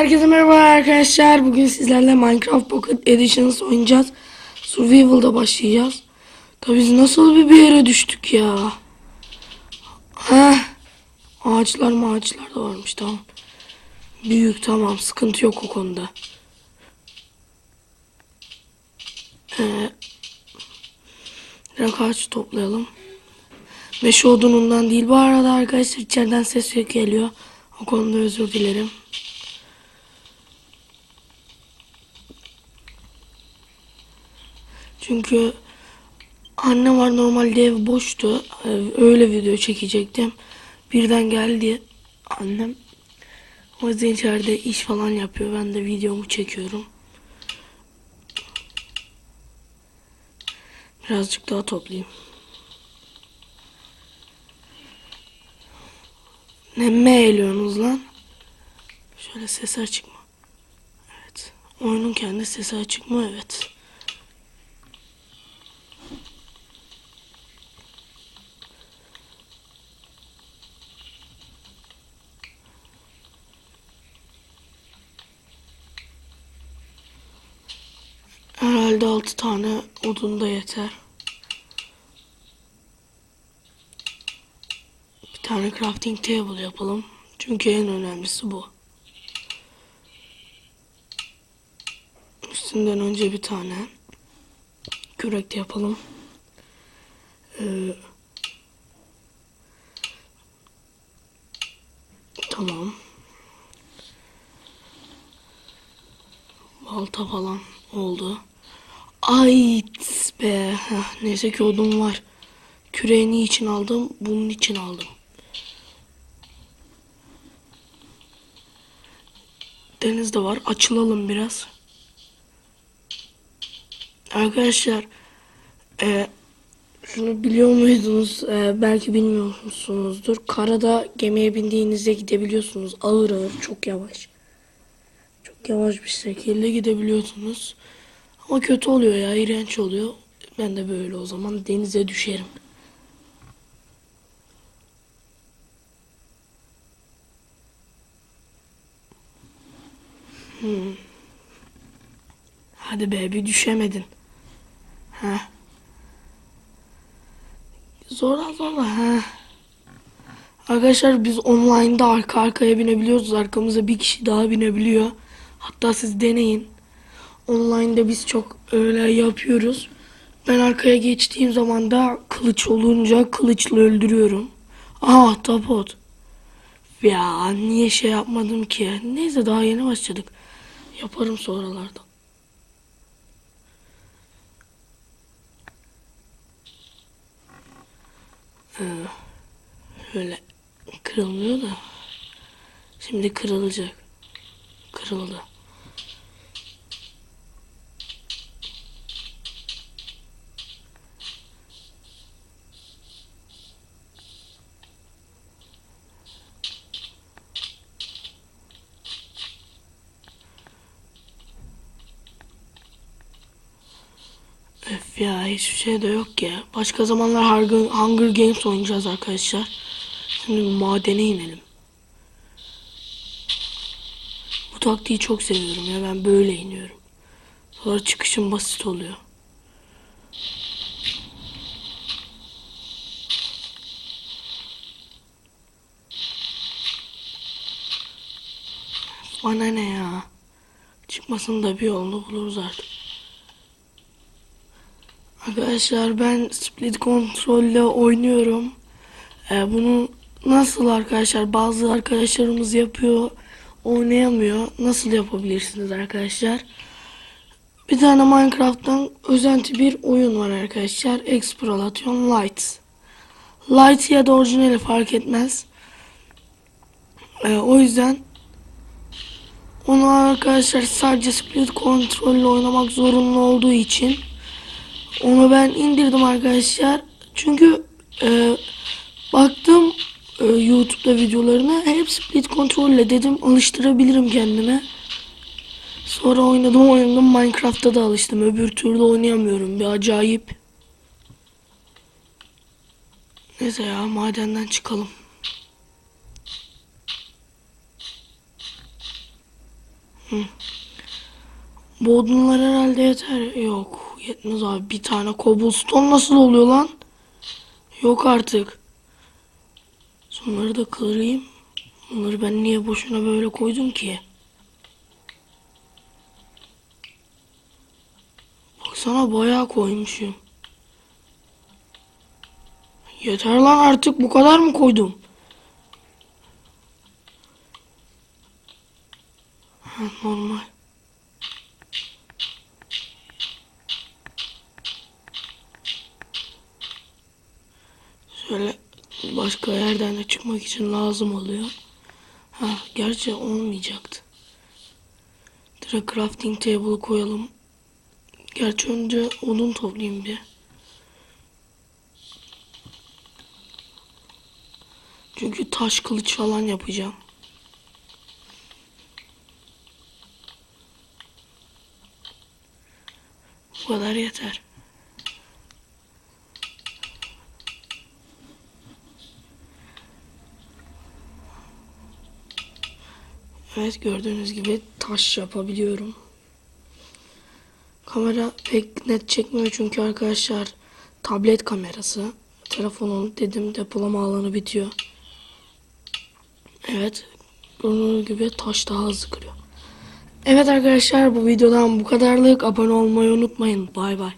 Herkese merhaba arkadaşlar. Bugün sizlerle Minecraft Pocket Editions oynayacağız. Survival'da başlayacağız. Tabii biz nasıl bir bir yere düştük ya. Heh. Ağaçlar mı ağaçlar da varmış tamam. Büyük tamam sıkıntı yok o konuda. Ee, direkt ağaç toplayalım. Meşe odunundan değil bu arada arkadaşlar içeriden ses geliyor. O konuda özür dilerim. Çünkü anne var normalde ev boştu. Ee, Öyle video çekecektim. Birden geldi annem. O yüzden içeride iş falan yapıyor. Ben de videomu çekiyorum. Birazcık daha toplayayım. Ne me lan? Şöyle sesi açık mı? Evet. Oyunun kendi sesi açık mı? Evet. Herhalde 6 tane odun da yeter. Bir tane crafting table yapalım. Çünkü en önemlisi bu. Üstünden önce bir tane kürek de yapalım. Ee, tamam. Balta falan oldu. Ay be. Neyse ki odun var. Küreği niçin aldım? Bunun için aldım. Deniz de var. Açılalım biraz. Arkadaşlar e, şunu biliyor muydunuz? E, belki bilmiyorsunuzdur. Karada gemiye bindiğinizde gidebiliyorsunuz. Ağır ağır çok yavaş. Çok yavaş bir şekilde gidebiliyorsunuz. Ama kötü oluyor ya, iğrenç oluyor. Ben de böyle o zaman denize düşerim. Hmm. Hadi be bir düşemedin. Ha. Zorla zorla ha. Arkadaşlar biz online'da arka arkaya binebiliyoruz. Arkamıza bir kişi daha binebiliyor. Hatta siz deneyin. Online'da biz çok öyle yapıyoruz. Ben arkaya geçtiğim zaman da kılıç olunca kılıçla öldürüyorum. Aha tapot. Ya niye şey yapmadım ki? Neyse daha yeni başladık. Yaparım sonralarda. Ee, Şöyle kırılmıyor da. Şimdi kırılacak. Kırıldı. Öf ya hiçbir şey de yok ya. Başka zamanlar Hunger, Games oynayacağız arkadaşlar. Şimdi madene inelim. Bu taktiği çok seviyorum ya ben böyle iniyorum. Sonra çıkışım basit oluyor. Bana ne ya? Çıkmasın da bir yolunu buluruz artık. Arkadaşlar ben split kontrolle oynuyorum. Ee, bunu nasıl arkadaşlar bazı arkadaşlarımız yapıyor oynayamıyor. Nasıl yapabilirsiniz arkadaşlar? Bir tane Minecraft'tan özenti bir oyun var arkadaşlar. Exploration Light. Light ya da orijinali fark etmez. Ee, o yüzden onu arkadaşlar sadece split kontrolle oynamak zorunlu olduğu için onu ben indirdim arkadaşlar. Çünkü e, baktım e, YouTube'da videolarına hep split kontrolle dedim alıştırabilirim kendime. Sonra oynadım oynadım Minecraft'ta da alıştım. Öbür türlü oynayamıyorum. Bir acayip. Neyse ya madenden çıkalım. Bu odunlar herhalde yeter. Yok yetmez abi. Bir tane cobblestone nasıl oluyor lan? Yok artık. Sonları da kırayım. Bunları ben niye boşuna böyle koydum ki? Baksana bayağı koymuşum. Yeter lan artık bu kadar mı koydum? Normal. Şöyle başka yerden de çıkmak için lazım oluyor. Ha, gerçi olmayacaktı. Direkt crafting table koyalım. Gerçi önce odun toplayayım bir. Çünkü taş kılıç falan yapacağım. Bu kadar yeter. Evet gördüğünüz gibi taş yapabiliyorum. Kamera pek net çekmiyor çünkü arkadaşlar tablet kamerası. Telefonun dedim depolama alanı bitiyor. Evet gördüğünüz gibi taş daha hızlı kırıyor. Evet arkadaşlar bu videodan bu kadarlık. Abone olmayı unutmayın. Bay bay.